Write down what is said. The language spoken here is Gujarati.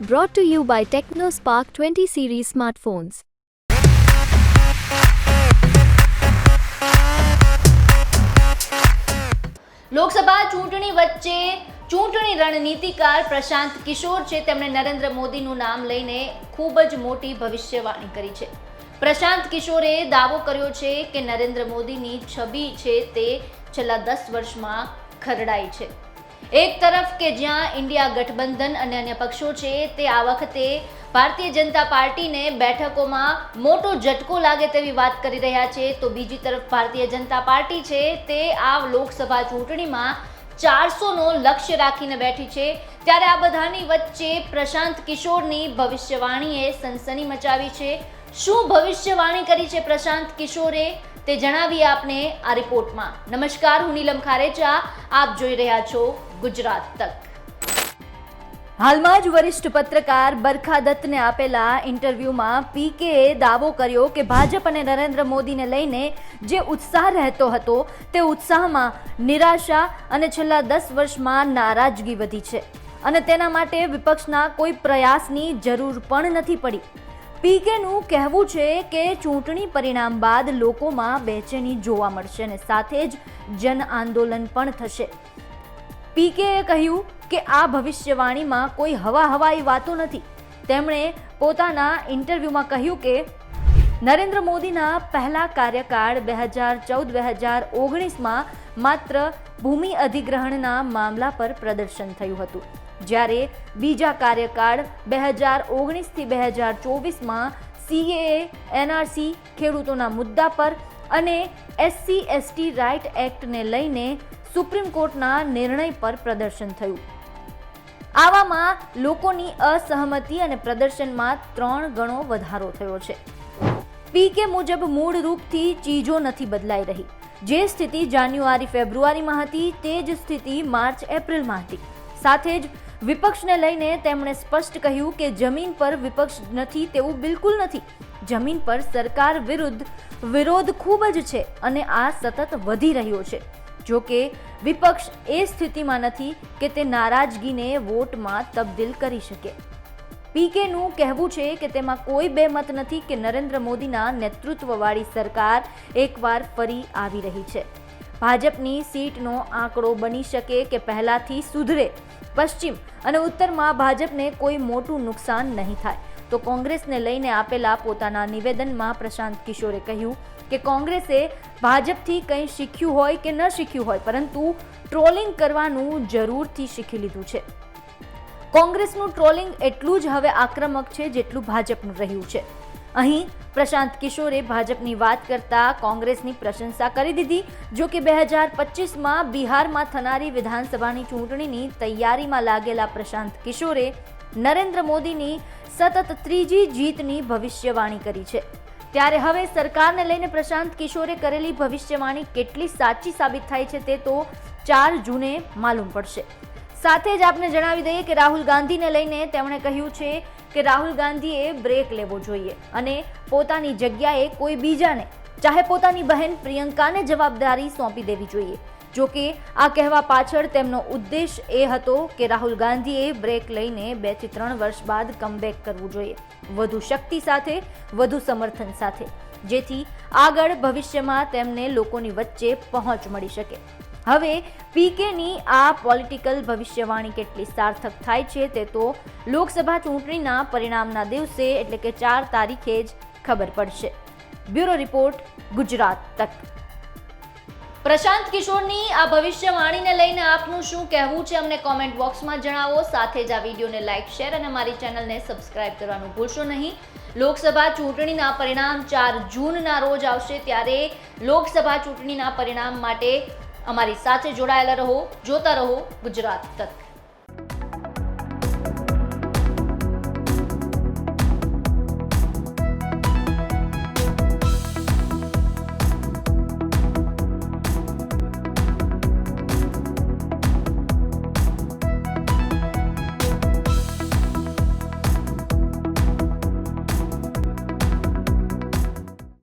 Brought to you by TechnoSpark 20 series smartphones. Lok Sabha ચૂંટણી વચ્ચે ચૂંટણી રણનીતિકાર પ્રશાંત કિશોર છે. તેમણે નરેન્દ્ર મોદીનું નામ લઈને ખૂબ જ મોટી ભવિષ્યવાણી કરી છે. પ્રશાંત કિશોરે દાવો કર્યો છે કે નરેન્દ્ર મોદીની છબી છે તે છેલ્લા દસ વર્ષમાં ખરડાઈ છે. એક તરફ કે જ્યાં ઇન્ડિયા ગઠબંધન અને અન્ય પક્ષો છે, તે આ વખતે ભારતીય જનતા પાર્ટીને બેઠકોમાં મોટો ઝટકો લાગે તેવી વાત કરી રહ્યા છે. તો બીજી તરફ ભારતીય જનતા પાર્ટી છે, તે આ લોકસભા ચૂંટણીમાં ચારસોનો લક્ષ્ય રાખીને બેઠી છે. ત્યારે આ બધાની વચ્ચે પ્રશાંત કિશોરની ભવિષ્યવાણીએ સનસની મચાવી છે. શું ભવિષ્યવાણી કરી છે પ્રશાંત કિશોરે? તે જણાવીએ આપને આ રિપોર્ટમાં. નમસ્કાર, હું નીલમ ખારેચા. આપ જોઈ રહ્યા છો ગુજરાત તક. હાલમાં જ વરિષ્ઠ પત્રકાર બરખા દત્તને આપેલા ઇન્ટરવ્યૂમાં પીકેએ દાવો કર્યો કે ભાજપ અને નરેન્દ્ર મોદીને લઈને જે ઉત્સાહ રહેતો હતો, તે ઉત્સાહમાં નિરાશા અને છેલ્લા દસ વર્ષમાં નારાજગી વધી છે. અને તેના માટે વિપક્ષના કોઈ પ્રયાસની જરૂર પણ નથી પડી. પીકેનું કહેવું છે કે ચૂંટણી પરિણામ બાદ લોકોમાં બેચેની જોવા મળશે અને સાથે જ જન આંદોલન પણ થશે. પીકેએ કહ્યું કે આ ભવિષ્યવાણીમાં કોઈ હવા હવાઈ વાતો નથી. તેમણે પોતાના ઇન્ટરવ્યૂમાં કહ્યું કે, નરેન્દ્ર મોદીના પહેલા કાર્યકાળ બે હજાર ચૌદ, બે હજાર ઓગણીસમાં માત્ર ભૂમિ અધિગ્રહણના મામલા પર પ્રદર્શન થયું હતું. જ્યારે બીજા કાર્યકાળ બે હજાર ઓગણીસથી બે હજાર ચોવીસમાં સીએએ એનઆરસી ખેડૂતોના મુદ્દા પર અને એસસી એસટી રાઇટ એક્ટને લઈને સુપ્રીમ કોર્ટના નિર્ણય પર પ્રદર્શન થયું. આવામાં લોકોની અસહમતિ અને પ્રદર્શનમાં ત્રણ ગણો વધારો થયો છે. પીકે મુજબ મૂળ રૂપથી ચીજો નથી બદલાઈ રહી. જે સ્થિતિ જાન્યુઆરી ફેબ્રુઆરીમાં હતી તે જ સ્થિતિ માર્ચ એપ્રિલમાં હતી. સાથે જ વિપક્ષને લઈને તેમણે સ્પષ્ટ કહ્યું કે જમીન પર વિપક્ષ નથી તેવું બિલકુલ નથી. જમીન પર સરકાર વિરુદ્ધ વિરોધ ખૂબ જ છે અને આ સતત વધી રહ્યો છે. જો કે, વિપક્ષ એ સ્થિતિમાં નથી કે તે નારાજગીને વોટમાં તબદીલ કરી શકે. પીકેનું કહેવું છે કે તેમાં કોઈ બેમત નથી કે નરેન્દ્ર મોદીના નેતૃત્વવાળી સરકાર એકવાર ફરી આવી રહી છે. ભાજપની સીટનો આંકડો બની શકે કે પહેલાથી સુધરે? પશ્ચિમ અને ઉત્તરમાં ભાજપને કોઈ મોટું નુકસાન નહીં થાય. તો કોંગ્રેસને લઈને આપેલા પોતાના નિવેદનમાં પ્રશાંત કિશોરે કહ્યું કે કોંગ્રેસે ભાજપથી કંઈ શીખ્યું હોય કે ન શીખ્યું હોય, પરંતુ ટ્રોલિંગ કરવાનું જરૂરથી શીખી લીધું છે. કોંગ્રેસનું ટ્રોલિંગ એટલું જ હવે આક્રમક છે જેટલું ભાજપનું રહ્યું છે. અહીં પ્રશાંત કિશોરે ભાજપની વાત કરતા કોંગ્રેસની પ્રશંસા કરી દીધી, જો કે બે હજાર પચીસમાં બિહારમાં થનારી વિધાનસભાની ચૂંટણીની તૈયારીમાં લાગેલા પ્રશાંત કિશોરે નરેન્દ્ર મોદીની સતત ત્રીજી જીતની ભવિષ્યવાણી કરી છે. ત્યારે હવે સરકારને લઈને પ્રશાંત કિશોરે કરેલી ભવિષ્યવાણી કેટલી સાચી સાબિત થાય છે તે તો ચાર જૂને માલુમ પડશે. સાથે જ આપને જણાવી દઈએ કે રાહુલ ગાંધીને લઈને તેમણે કહ્યું છે કે રાહુલ ગાંધીએ બ્રેક લેવો જોઈએ અને પોતાની જગ્યાએ કોઈ બીજાને, ચાહે પોતાની બહેન પ્રિયંકાને જવાબદારી સોંપી દેવી જોઈએ. જો કે આ કહેવા પાછળ તેમનો ઉદ્દેશ એ હતો કે રાહુલ ગાંધીએ બ્રેક લઈને બેથી ત્રણ વર્ષ બાદ કમબેક કરવું જોઈએ. વધુ શક્તિ સાથે, વધુ સમર્થન સાથે. જેથી આગળ ભવિષ્યમાં તેમને લોકોની વચ્ચે પહોંચ મળી શકે. હવે, પીકેની આ પોલિટિકલ ભવિષ્યવાણી કેટલી સાર્થક થાય છે તે તો લોકસભા ચૂંટણીના પરિણામના દિવસે, એટલે કે ચાર તારીખે જ ખબર પડશે. બ્યુરો રિપોર્ટ, ગુજરાત તક. પ્રશાંત કિશોરની આ ભવિષ્યવાણીને લઈને આપનું શું કહેવું છે અમને કોમેન્ટ બોક્સમાં જણાવો. સાથે જ આ વિડીયોને લાઇક શેર અને અમારી ચેનલને સબસ્ક્રાઇબ કરવાનું ભૂલશો નહીં. લોકસભા ચૂંટણીના પરિણામ ચાર જૂનના રોજ આવશે ત્યારે લોકસભા ચૂંટણીના પરિણામ માટે અમારી સાથે જોડાયેલા રહો જોતા રહો ગુજરાત તક.